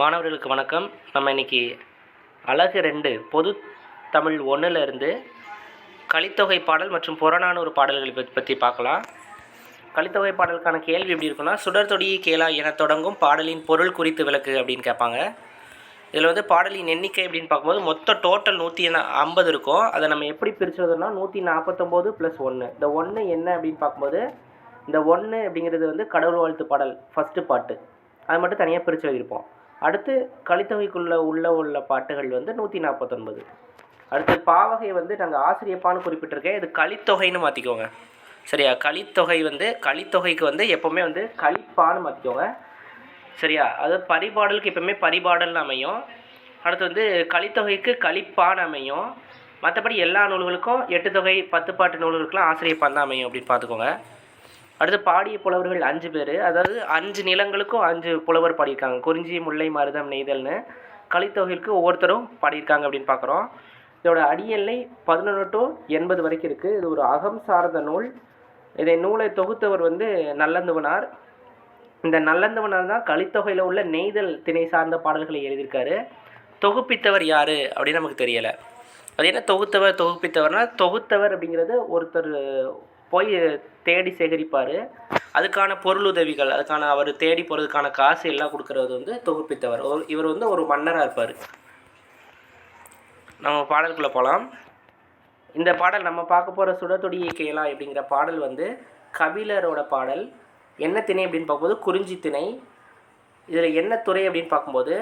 மாணவர்களுக்கு வணக்கம். நம்ம இன்னைக்கு அழகு ரெண்டு பொது தமிழ் ஒன்றுலேருந்து கலித்தொகை பாடல் மற்றும் புறநானூறு பாடல்களை பற்றி பற்றி பார்க்கலாம். கலித்தொகை பாடலுக்கான கேள்வி எப்படி இருக்குன்னா சுடர் தொடி கேளா என தொடங்கும் பாடலின் பொருள் குறித்து விளக்கு அப்படின்னு கேட்பாங்க. இதில் வந்து பாடலின் எண்ணிக்கை அப்படின்னு பார்க்கும்போது மொத்த டோட்டல் நூற்றி ஐம்பது இருக்கும். அதை நம்ம எப்படி பிரிச்சுறதுன்னா நூற்றி நாற்பத்தொம்போது ப்ளஸ் ஒன்று இந்த ஒன்று என்ன அப்படின்னு பார்க்கும்போது இந்த ஒன்று அப்படிங்கிறது வந்து கடவுள் வாழ்த்து பாடல் ஃபஸ்ட்டு பாட்டு. அது மட்டும் தனியாக பிரித்து எழுதியிருப்போம். அடுத்து கலித்தொகைக்குள்ளே உள்ள உள்ள பாட்டுகள் வந்து நூற்றி நாற்பத்தொன்பது அடுத்து பாவகை வந்து நாங்கள் ஆசிரியப்பான்னு குறிப்பிட்டிருக்கேன். இது கலித்தொகைன்னு மாற்றிக்கோங்க சரியா? கலித்தொகை வந்து கலித்தொகைக்கு வந்து எப்போவுமே வந்து கலிப்பான்னு மாற்றிக்கோங்க சரியா? அது பரிபாடலுக்கு எப்பவுமே பரிபாடல்னு அமையும். அடுத்து வந்து கலித்தொகைக்கு கலிப்பான்னு அமையும். மற்றபடி எல்லா நூல்களுக்கும் எட்டு தொகை பத்து பாட்டு நூல்களுக்கெல்லாம் ஆசிரியப்பான் தான் அமையும் அப்படின்னு பார்த்துக்கோங்க. அடுத்து பாடிய புலவர்கள் அஞ்சு பேர். அதாவது அஞ்சு நிலங்களுக்கும் அஞ்சு புலவர் பாடியிருக்காங்க. குறிஞ்சி முல்லை மருதம் நெய்தல்னு. கலித்தொகைக்கு ஒவ்வொருத்தரும் பாடியிருக்காங்க அப்படின்னு பார்க்குறோம் இதோட அடியெல்லை பதினொன்று டு எண்பது வரைக்கும் இருக்குது இது ஒரு அகம் சார்ந்த நூல். இதை நூலை தொகுத்தவர் வந்து நல்லந்துவனார். இந்த நல்லந்தவனார் தான் கலித்தொகையில் உள்ள நெய்தல் திணை சார்ந்த பாடல்களை எழுதியிருக்காரு. தொகுப்பித்தவர் யார் அப்படின்னு நமக்கு தெரியலை. அது என்ன தொகுத்தவர் தொகுப்பித்தவர்னால் தொகுத்தவர் அப்படிங்கிறது ஒருத்தர் போய் தேடி சேகரிப்பார். அதுக்கான பொருளுதவிகள் அதுக்கான அவர் தேடி போகிறதுக்கான காசு எல்லாம் கொடுக்கறது வந்து தொகுப்பித்தவர். ஒரு இவர் வந்து ஒரு மன்னராக இருப்பார். நம்ம பாடலுக்குள்ளே போகலாம் இந்த பாடல் நம்ம பார்க்க போகிற சுடத்தொடி இயக்கலாம் அப்படிங்கிற பாடல் வந்து கபிலரோட பாடல். என்ன திணை அப்படின்னு பார்க்கும்போது குறிஞ்சி திணை. இதில் என்ன துறை அப்படின்னு பார்க்கும்போது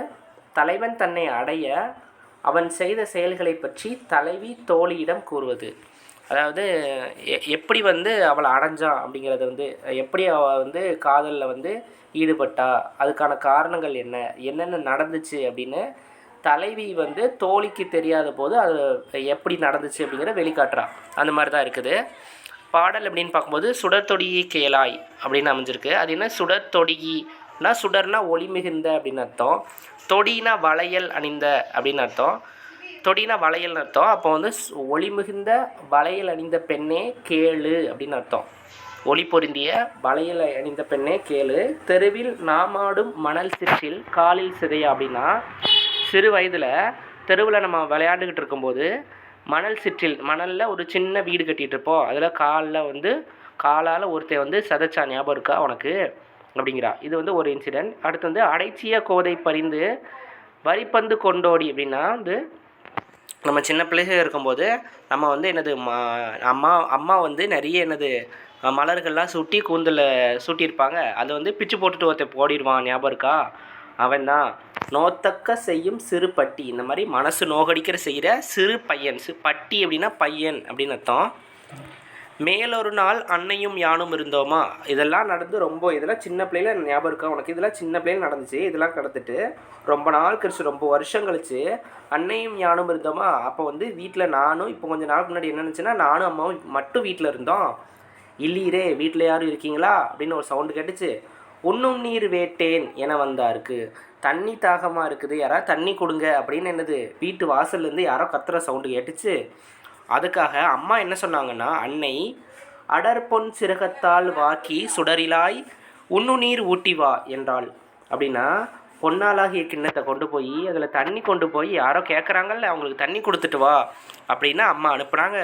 தலைவன் தன்னை அடைய அவன் செய்த செயல்களை பற்றி தலைவி தோழியிடம் கூறுவது. அதாவது எ எப்படி வந்து அவளை அடைஞ்சான் அப்படிங்கிறத வந்து எப்படி அவள் வந்து காதலில் வந்து ஈடுபட்டா அதுக்கான காரணங்கள் என்ன என்னென்ன நடந்துச்சு அப்படின்னு தலைவி வந்து தோழிக்கு தெரியாத போது அது எப்படி நடந்துச்சு அப்படிங்கிற வெளிக்காட்டுறான் அந்த மாதிரி தான் இருக்குது. பாடல் அப்படின்னு பார்க்கும்போது சுடர்தொடியை கேளாய் அப்படின்னு அமைஞ்சிருக்கு. அது என்ன? சுடர்தொடியினா சுடர்னா ஒளி மிகுந்த அப்படின்னு அர்த்தம். தொடினா வளையல் அணிந்த அப்படின்னு அர்த்தம். தொடினா வளையல்னு அர்த்தம். அப்போ வந்து ஒளி மிகுந்த வளையல் அணிந்த பெண்ணே கேளு அப்படின்னு அர்த்தம். ஒளி பொருந்திய வளையல் அணிந்த பெண்ணே கேளு. தெருவில் நாமாடும் மணல் சிற்றில் காலில் சிதையா அப்படின்னா சிறு வயதில் தெருவில் நம்ம விளையாண்டுக்கிட்டு இருக்கும்போது மணல் சிற்றில் மணலில் ஒரு சின்ன வீடு கட்டிகிட்டு இருப்போம் அதில் காலில் வந்து காலால் ஒருத்தன் வந்து சதைச்சா ஞாபகம் இருக்கா உனக்கு? அப்படிங்கிறா. இது வந்து ஒரு இன்சிடென்ட் அடுத்து வந்து அடைச்சிய கோதை பறிந்து வரிப்பந்து கொண்டோடி அப்படின்னா வந்து நம்ம சின்ன பிள்ளைகள் இருக்கும்போது நம்ம வந்து என்னது மா அம்மா அம்மா வந்து நிறைய என்னது மலர்கள்லாம் சுட்டி கூந்தலில் சுட்டியிருப்பாங்க. அதை வந்து பிச்சு போட்டுட்டு ஒருத்தன் போடிடுவான் ஞாபகம் இருக்கா? அவன் தான் நோத்தக்க செய்யும் சிறு பட்டி. இந்த மாதிரி மனசு நோகடிக்கிற செய்கிற சிறு பையன் சிறு பட்டி அப்படின்னா பையன் அப்படின்னு அர்த்தம். மேலொரு நாள் அன்னையும் யானும் இருந்தோமா? இதெல்லாம் நடந்து ரொம்ப இதெல்லாம் சின்ன பிள்ளையில ஞாபகம் இருக்கா? உனக்கு இதெல்லாம் சின்ன பிள்ளையில நடந்துச்சு? இதெல்லாம் கடந்துட்டு ரொம்ப நாள் கழிச்சு ரொம்ப வருஷம் கழிச்சு அன்னையும் யானும் இருந்தோமா? அப்போ வந்து வீட்டில் நானும் இப்போ கொஞ்ச நாள் முன்னாடி என்ன நினச்சுன்னா நானும் அம்மாவும் மட்டும் வீட்டில் இருந்தோம். இல்லீரே வீட்டில் யாரும் இருக்கீங்களா? அப்படின்னு ஒரு சவுண்டு கேட்டுச்சு. உண்ணும் நீர் வேட்டேன் என வந்தாருக்கு. தண்ணி தாகமாக இருக்குது. யாராவது தண்ணி கொடுங்க அப்படின்னு என்னது வீட்டு வாசல்லேருந்து யாரோ கத்துற சவுண்டு கேட்டுச்சு. அதுக்காக அம்மா என்ன சொன்னாங்கன்னா அன்னை அடர்பொன் சிறகத்தால் வாக்கி சுடரிலாய் உண்ணு நீர் ஊட்டி வா என்றாள். அப்படின்னா பொன்னாலாகிய கிண்ணத்தை கொண்டு போய் அதில் தண்ணி கொண்டு போய் யாரோ கேட்குறாங்கல்ல அவங்களுக்கு தண்ணி கொடுத்துட்டு வா அப்படின்னு அம்மா அனுப்புனாங்க.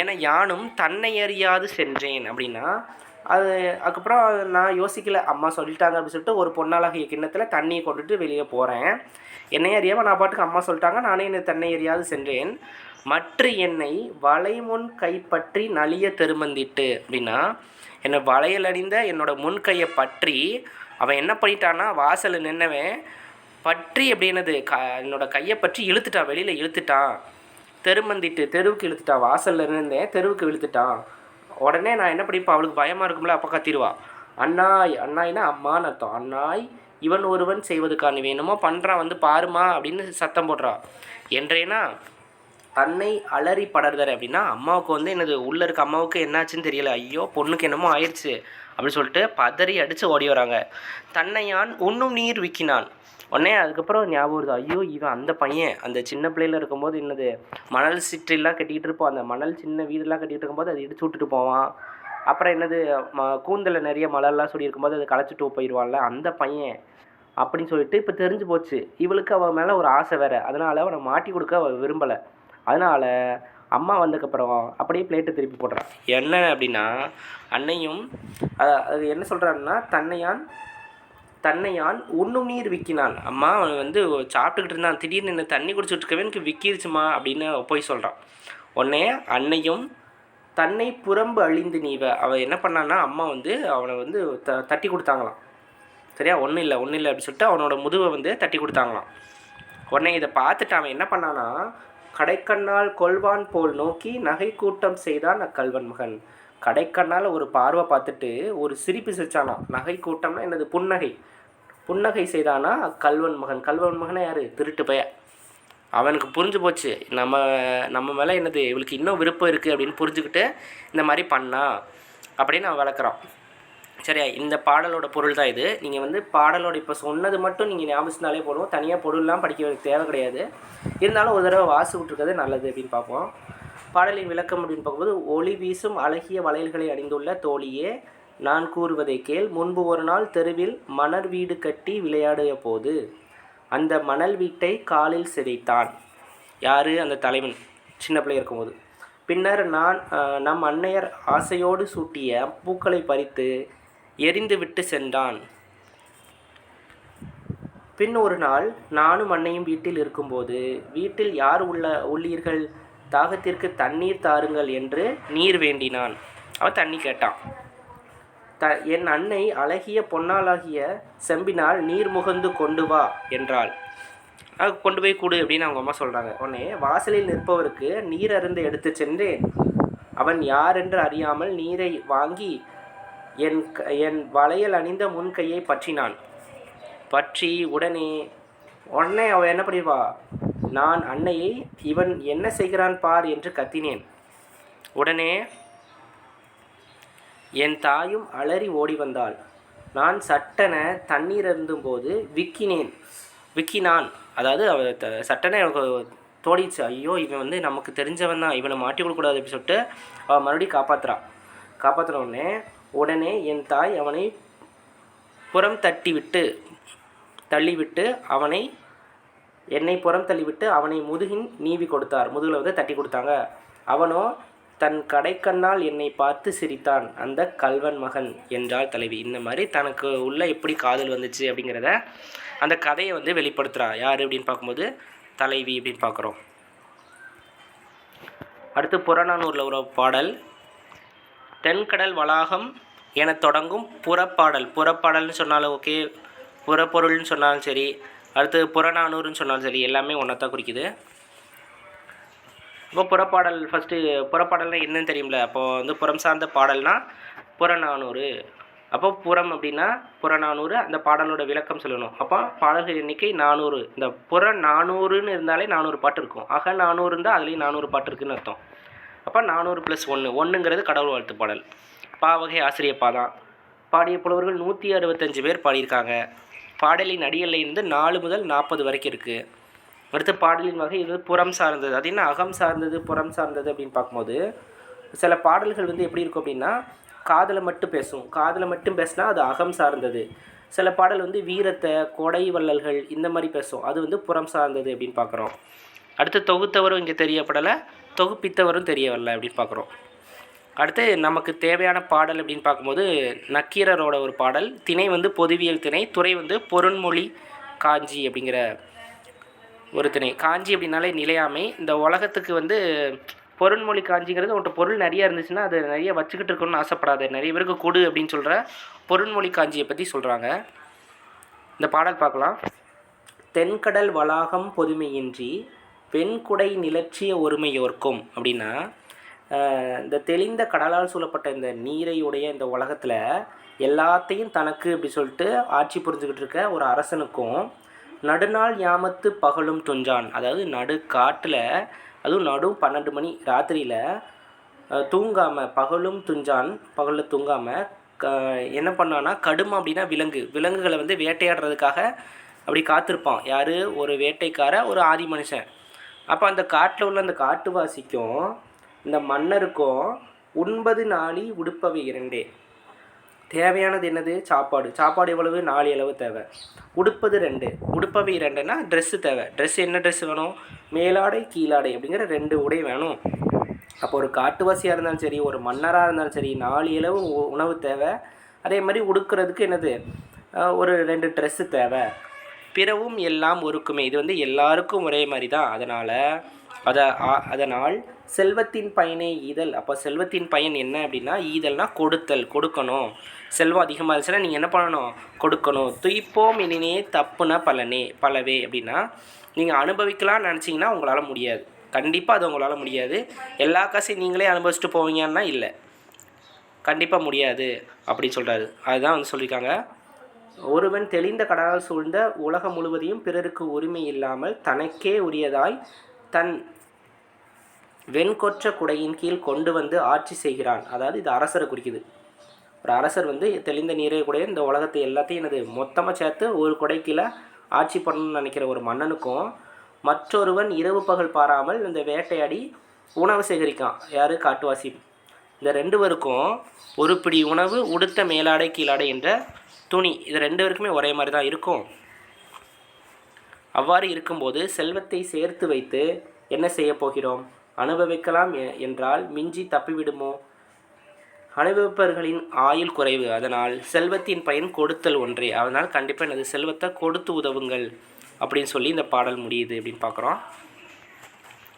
என யானும் தன்னை அறியாது சென்றேன் அப்படின்னா அது அதுக்கப்புறம் நான் யோசிக்கல. அம்மா சொல்லிட்டாங்க அப்படின்னு சொல்லிட்டு ஒரு பொன்னாலாகிய கிண்ணத்தில் தண்ணியை கொண்டுட்டு வெளியே போகிறேன் என்னை அறியாமல் நான் பாட்டுக்கு அம்மா சொல்லிட்டாங்க. நானே என்னை தன்னை அறியாது சென்றேன். மற்ற என்னை வளைமுன் கைப்பற்றி நலிய தெருமந்திட்டு அப்படின்னா என்னை வளையல் அணிந்த என்னோட முன் கையை பற்றி அவன் என்ன பண்ணிட்டான்னா வாசலில் நின்னவன் பற்றி அப்படின்னது க என்னோட கையை பற்றி இழுத்துட்டான் வெளியில் இழுத்துட்டான். தெருமந்திட்டு தெருவுக்கு இழுத்துட்டான் வாசலில் இருந்தேன் தெருவுக்கு இழுத்துட்டான். உடனே நான் என்ன பண்ணிப்பேன் அவளுக்கு பயமாக இருக்கும்ல அப்போ கத்திடுவா. அண்ணாய் அண்ணாய்னா அம்மான்னு அர்த்தம். அண்ணாய் இவன் ஒருவன் செய்வதுக்கான வேணுமோ பண்ணுறான் வந்து பாருமா அப்படின்னு சத்தம் போடுறான் என்றேனா தன்னை அலறி படர்தர் அப்படின்னா அம்மாவுக்கு வந்து என்னது உள்ளே இருக்க அம்மாவுக்கு என்னாச்சுன்னு தெரியல. ஐயோ பொண்ணுக்கு என்னமோ ஆயிடுச்சு அப்படின்னு சொல்லிட்டு பதறி அடித்து ஓடி வராங்க. தன்னையான் ஒன்றும் நீர் விக்கினான். உடனே அதுக்கப்புறம் ஞாபகம் வருது. ஐயோ இவன் அந்த பையன். அந்த சின்ன பிள்ளையில இருக்கும்போது என்னது மணல் சிற்றிலாம் கட்டிகிட்டு இருப்போம் அந்த மணல் சின்ன வீடெல்லாம் கட்டிகிட்டு இருக்கும்போது அதை இடிச்சு விட்டுட்டு போவான். அப்புறம் என்னது ம கூந்தலில் நிறைய மலர்லாம் சொல்லி இருக்கும்போது அதை களைச்சிட்டு போயிடுவான்ல. அந்த பையன் அப்படின்னு சொல்லிட்டு இப்போ தெரிஞ்சு போச்சு. இவளுக்கு அவன் மேலே ஒரு ஆசை வேறு. அதனால் அவனை மாட்டி கொடுக்க அவள் விரும்பலை. அதனால் அம்மா வந்ததுக்கப்புறம் அப்படியே பிளேட்டை திருப்பி போடுறான் என்ன அப்படின்னா அன்னையும் அது என்ன சொல்கிறாருன்னா தன்னையான் தன்னையான் உண்ணும் நீர் விற்கினான் அம்மா அவன் வந்து சாப்பிட்டுக்கிட்டு இருந்தான். திடீர்னு என்ன தண்ணி குடிச்சிட்டு இருக்கவே எனக்கு விற்கிருச்சுமா அப்படின்னு போய் சொல்கிறான் உடனே அன்னையும் தன்னை புறம்பு அழிந்து நீவ. அவன் என்ன பண்ணான்னா அம்மா வந்து அவனை வந்து த தட்டி கொடுத்தாங்களாம். சரியா? ஒன்றும் இல்லை ஒன்றும் இல்லை அப்படின்னு சொல்லிட்டு அவனோட முதுவை வந்து தட்டி கொடுத்தாங்களாம். உடனே இதை பார்த்துட்டு அவன் என்ன பண்ணானா கடைக்கண்ணால் கொல்வான் போல் நோக்கி நகை கூட்டம் செய்தான் அக்கல்வன் மகன். கடைக்கண்ணால் ஒரு பார்வை பார்த்துட்டு ஒரு சிரிப்பு சிரிச்சானா நகை கூட்டம்னா என்னது? புன்னகை. புன்னகை செய்தானா கல்வன் மகன். கல்வன் மகனா யாரு? திருட்டு பைய. அவனுக்கு புரிஞ்சு போச்சு. நம்ம நம்ம மேலே என்னது? இவளுக்கு இன்னும் விருப்பம் இருக்குது அப்படின்னு புரிஞ்சுக்கிட்டு இந்த மாதிரி பண்ணா அப்படின்னு அவன் வளர்க்குறான். சரியா இந்த பாடலோட பொருள் தான் இது. நீங்கள் வந்து பாடலோட இப்போ சொன்னது மட்டும் நீங்கள் ஞாபகத்தினாலே போடுவோம் தனியாக பொருள்லாம் படிக்க தேவை கிடையாது. இருந்தாலும் ஒரு தடவை வாசி விட்ருக்கிறது நல்லது அப்படின்னு பார்ப்போம். பாடலின் விளக்கம் அப்படின்னு பார்க்கும்போது ஒளி வீசும் அழகிய வளையல்களை அணிந்துள்ள தோழியே நான் கூறுவதை கேள். முன்பு ஒரு நாள் தெருவில் மணர் வீடு கட்டி விளையாடிய போது அந்த மணல் வீட்டை காலில் சிதைத்தான். யார்? அந்த தலைவன். சின்ன பிள்ளை இருக்கும்போது. பின்னர் நான் நம் அன்னையர் ஆசையோடு சூட்டிய பூக்களை பறித்து எரிந்துவிட்டு சென்றான். பின் ஒரு நாள் நானும் அன்னையும் வீட்டில் இருக்கும்போது வீட்டில் யார் உள்ள உள்ளீர்கள்? தாகத்திற்கு தண்ணீர் தாருங்கள் என்று நீர் வேண்டினான். அவன் தண்ணி கேட்டான். த என் அன்னை அழகிய பொன்னாளாகிய செம்பினால் நீர் முகந்து கொண்டு வா என்றாள். அது கொண்டு போய் கொடு அப்படின்னு அவங்க அம்மா சொல்கிறாங்க உடனே வாசலில் நிற்பவருக்கு நீர் அருந்து எடுத்து சென்றேன். அவன் யார் என்று அறியாமல் நீரை வாங்கி என் க- என் வளையல் அணிந்த முன் கையை பற்றினான். பற்றி உடனே உடனே அவன் என்ன பண்ணிடுவா நான் அன்னையை இவன் என்ன செய்கிறான் பார் என்று கத்தினேன். உடனே என் தாயும் அலறி ஓடி வந்தாள். நான் சட்டன தண்ணீர் அருந்தும்போது விக்கினேன். விக்கினான். அதாவது அவ சட்டனை எனக்கு தோடிச்சு ஐயோ இவன் வந்து நமக்கு தெரிஞ்சவன் தான். இவனை மாட்டி கொடுக்கூடாது அப்படின்னு சொல்லிட்டு அவள் மறுபடியும் காப்பாற்றுறான் காப்பாத்துன உடனே உடனே என் தாய் அவனை புறம் தட்டிவிட்டு தள்ளிவிட்டு அவனை என்னை புறம் தள்ளிவிட்டு அவனை முதுகின் நீவி கொடுத்தார். முதுகில் வந்து தட்டி கொடுத்தாங்க. அவனோ தன் கடைக்கண்ணால் என்னை பார்த்து சிரித்தான். அந்த கல்வன் மகன் என்றாள் தலைவி. இந்த மாதிரி தனக்கு உள்ள எப்படி காதல் வந்துச்சு அப்படிங்கிறத அந்த கதையை வந்து வெளிப்படுத்துகிறா யார் அப்படின்னு பார்க்கும்போது தலைவி அப்படின்னு பார்க்குறோம். அடுத்து புறநானூரில் ஒரு பாடல். தென்கடல் வளாகம் என தொடங்கும் புறப்பாடல். புறப்பாடல்னு சொன்னாலும் ஓகே புறப்பொருள்னு சொன்னாலும் சரி அடுத்து புறநானூறுன்னு சொன்னாலும் சரி எல்லாமே ஒன்றா தான் குறிக்குது. இப்போ புறப்பாடல் ஃபஸ்ட்டு புறப்பாடல்னா என்னன்னு தெரியும்ல? அப்போ வந்து புறம் சார்ந்த பாடல்னால் புறநானூறு. அப்போ புறம் அப்படின்னா புறநானூறு அந்த பாடலோட விளக்கம் சொல்லணும். அப்போ பாடல்கள் எண்ணிக்கை நானூறு. இந்த புற நானூறுன்னு இருந்தாலே நானூறு பாட்டு இருக்கும். அக நானூறு இருந்தால் அதுலேயும் நானூறு பாட்டு இருக்குன்னு அர்த்தம். அப்போ நானூறு ப்ளஸ் ஒன்று ஒன்றுங்கிறது கடவுள் வாழ்த்து பாடல் பாவகை ஆசிரியப்பா தான். பாடிய புலவர்கள் நூற்றி அறுபத்தஞ்சு பேர் பாடியிருக்காங்க. பாடலின் அடியல்ல நாலு முதல் நாற்பது வரைக்கும் இருக்குது அடுத்து பாடலின் வகை இது புறம் சார்ந்தது. அது என்ன? அகம் சார்ந்தது புறம் சார்ந்தது அப்படின்னு பார்க்கும்போது சில பாடல்கள் வந்து எப்படி இருக்கும் அப்படின்னா காதலை மட்டும் பேசும். காதலை மட்டும் பேசினா அது அகம் சார்ந்தது. சில பாடல் வந்து வீரத்தை கொடை வள்ளல்கள் இந்த மாதிரி பேசும். அது வந்து புறம் சார்ந்தது அப்படின்னு பார்க்குறோம். அடுத்து தொகுத்தவரும் இங்கே தெரியப்படலை. தொகுப்பித்தவரும் தெரிய வரல அப்படின்னு பார்க்குறோம். அடுத்து நமக்கு தேவையான பாடல் அப்படின்னு பார்க்கும்போது நக்கீரரோட ஒரு பாடல் திணை வந்து பொதுவியல் திணை துறை வந்து பொருண்மொழி காஞ்சி அப்படிங்கிற ஒரு திணை. காஞ்சி அப்படின்னாலே நிலையாமை. இந்த உலகத்துக்கு வந்து பொருண்மொழி காஞ்சிங்கிறது உன்கிட்ட பொருள் நிறையா இருந்துச்சுன்னா அது நிறைய வச்சுக்கிட்டு இருக்கணும்னு ஆசைப்படாது நிறைய பேருக்கு கொடு அப்படின்னு சொல்கிற பொருண்மொழி காஞ்சியை பற்றி சொல்கிறாங்க இந்த பாடல் பார்க்கலாம். தென்கடல் வளாகம் பொதுமையின்றி வெண்குடை நிலற்றிய ஒருமையோர்க்கும் அப்படின்னா இந்த தெளிந்த கடலால் சூழப்பட்ட இந்த நீரையுடைய இந்த உலகத்தில் எல்லாத்தையும் தனக்கு அப்படி சொல்லிட்டு ஆட்சி புரிஞ்சுக்கிட்டு இருக்க ஒரு அரசனுக்கும் நடுநாள் யாமத்து பகலும் துஞ்சான். அதாவது நடு காட்டில் அதுவும் நடு பன்னெண்டு மணி ராத்திரியில் தூங்காமல் பகலும் துஞ்சான் பகலில் தூங்காமல் க என்ன பண்ணான்னா கடுமை அப்படின்னா விலங்கு. விலங்குகளை வந்து வேட்டையாடுறதுக்காக அப்படி காத்திருப்பான். யார்? ஒரு வேட்டைக்கார ஒரு ஆதி மனுஷன். அப்போ அந்த காட்டில் உள்ள அந்த காட்டுவாசிக்கும் இந்த மன்னருக்கும் ஒன்பது நாளி உடுப்பவை இரண்டே. தேவையானது என்னது? சாப்பாடு. சாப்பாடு எவ்வளவு? நாலு அளவு தேவை. உடுப்பது ரெண்டு. உடுப்பவை ரெண்டுன்னா ட்ரெஸ்ஸு தேவை. ட்ரெஸ் என்ன ட்ரெஸ் வேணும்? மேலாடை கீழாடை அப்படிங்கிற ரெண்டு உடை வேணும். அப்போ ஒரு காட்டுவாசியாக இருந்தாலும் சரி ஒரு மன்னராக இருந்தாலும் சரி நாலு அளவு உ- உணவு தேவை. அதே மாதிரி உடுக்கிறதுக்கு என்னது? ஒரு ரெண்டு ட்ரெஸ்ஸு தேவை. பிறவும் எல்லாம் ஒருக்குமே. இது வந்து எல்லாருக்கும் ஒரே மாதிரி தான் அதனால் அதை ஆ- அதனால் செல்வத்தின் பயனே ஈதல். அப்போ செல்வத்தின் பயன் என்ன அப்படின்னா ஈதல்னா கொடுத்தல் கொடுக்கணும். செல்வம் அதிகமாக இருந்துச்சுன்னா நீங்கள் என்ன பண்ணணும்? கொடுக்கணும். துய்ப்போம் இனினே தப்புன பலனே பலவே அப்படின்னா நீங்கள் அனுபவிக்கலாம்னு நினச்சிங்கன்னா உங்களால் முடியாது. கண்டிப்பாக அது உங்களால் முடியாது. எல்லா காசையும் நீங்களே அனுபவிச்சுட்டு போவீங்கன்னா இல்லை. கண்டிப்பாக முடியாது அப்படின்னு சொல்கிறாரு அதுதான் வந்து சொல்லியிருக்காங்க. ஒருவன் தெளிந்த கடலால் சூழ்ந்த உலகம் முழுவதையும் பிறருக்கு உரிமை இல்லாமல் தனக்கே உரியதாய் தன் வெண்கொற்ற குடையின் கீழ் கொண்டு வந்து ஆட்சி செய்கிறான். அதாவது இது அரசரை குறிக்குது. ஒரு அரசர் வந்து தெளிந்த நீரை கூட இந்த உலகத்தை எல்லாத்தையும் எனது மொத்தமாக சேர்த்து ஒரு குடை கீழே ஆட்சி பண்ணணும்னு நினைக்கிற ஒரு மன்னனுக்கும் மற்றொருவன் இரவு பகல் பாராமல் இந்த வேட்டையாடி உணவு சேகரிக்கான். யார்? காட்டுவாசி. இந்த ரெண்டு பேருக்கும் ஒரு பிடி உணவு உடுத்த மேலாடை கீழாடை என்ற துணி இது ரெண்டு பேருக்குமே ஒரே மாதிரி தான் இருக்கும். அவ்வாறு இருக்கும்போது செல்வத்தை சேர்த்து வைத்து என்ன செய்ய போகிறோம்? அனுபவிக்கலாம் என்றால் மிஞ்சி தப்பிவிடுமோ? அனுபவிப்பவர்களின் ஆயுள் குறைவு அதனால் செல்வத்தின் பயன் கொடுத்தல் ஒன்றே. அதனால் கண்டிப்பாக எனது செல்வத்தை கொடுத்து உதவுங்கள் அப்படின்னு சொல்லி இந்த பாடல் முடியுது அப்படின்னு பார்க்குறோம்.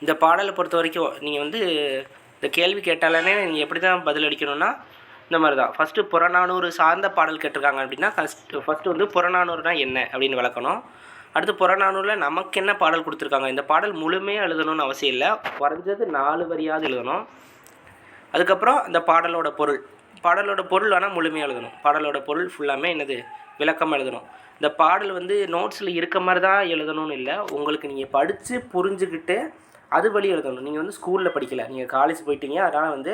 இந்த பாடலை பொறுத்த வரைக்கும் நீங்கள் வந்து இந்த கேள்வி கேட்டாலே நீங்கள் எப்படி தான் பதில் அளிக்கணும்னா இந்த மாதிரி தான். ஃபஸ்ட்டு புறநானூறு சார்ந்த பாடல் கேட்டிருக்காங்க அப்படின்னா ஃபஸ்ட்டு ஃபஸ்ட்டு வந்து புறநானூறுனா என்ன அப்படின்னு விளக்கணும். அடுத்து புறநானூரில் நமக்கு என்ன பாடல் கொடுத்துருக்காங்க? இந்த பாடல் முழுமையாக எழுதணும்னு அவசியம் இல்லை. குறைஞ்சது நாலு வரியாவது எழுதணும். அதுக்கப்புறம் இந்த பாடலோட பொருள். பாடலோட பொருள் வேணால் முழுமையாக எழுதணும். பாடலோட பொருள் ஃபுல்லாமே என்னது? விளக்கம் எழுதணும். இந்த பாடல் வந்து நோட்ஸில் இருக்க மாதிரி தான் எழுதணும்னு இல்லை. உங்களுக்கு நீங்கள் படித்து புரிஞ்சுக்கிட்டு அது வழி எழுதணும். நீங்கள் வந்து ஸ்கூலில் படிக்கல. நீங்கள் காலேஜ் போயிட்டீங்க. அதனால் வந்து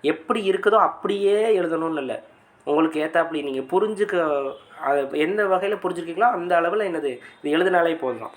எப்படி இருக்குதோ அப்படியே எழுதணும்னு இல்லை. உங்களுக்கு ஏற்றாப்படி நீங்கள் புரிஞ்சுக்க எந்த வகையில் புரிஞ்சுருக்கீங்களோ அந்த அளவில் என்னது இது எழுதினாலே போதும்.